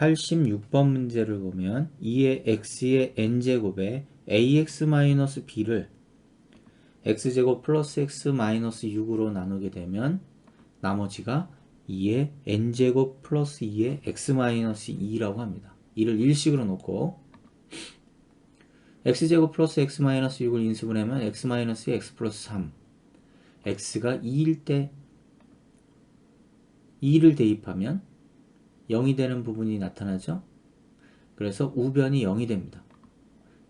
86번 문제를 보면 2의 x의 n제곱에 ax-b를 x제곱 플러스 x 마이너스 6으로 나누게 되면 나머지가 2의 n제곱 플러스 2의 x 마이너스 2라고 합니다. 이를 일식으로 놓고 x제곱 플러스 x 마이너스 6을 인수분 하면 x x 플러스 3 x가 2일 때 2를 대입하면 0이 되는 부분이 나타나죠. 그래서 우변이 0이 됩니다.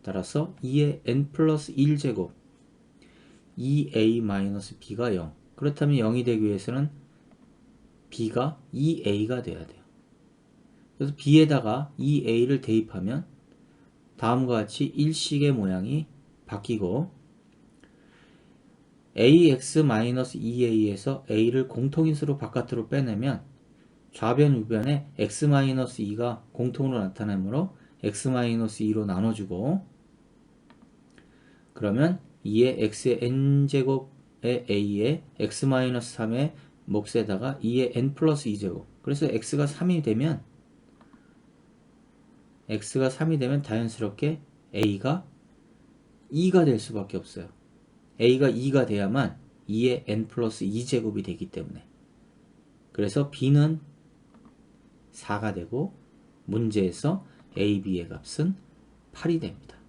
따라서 2의 n 플러스 1제곱 2a-b가 0 그렇다면 0이 되기 위해서는 b가 2a가 돼야 돼요. 그래서 b에다가 2a를 대입하면 다음과 같이 일식의 모양이 바뀌고 ax-2a에서 a를 공통인수로 바깥으로 빼내면 좌변 우변에 x-2가 공통으로 나타나므로 x-2로 나눠주고 그러면 2의 x의 n제곱의 a에 x-3의 몫에다가 2의 n 플러스 2제곱 그래서 x가 3이 되면 x가 3이 되면 자연스럽게 a가 2가 될 수밖에 없어요. a가 2가 돼야만 2의 n 플러스 2제곱이 되기 때문에 그래서 b는 4가 되고 문제에서 a, b의 값은 8이 됩니다.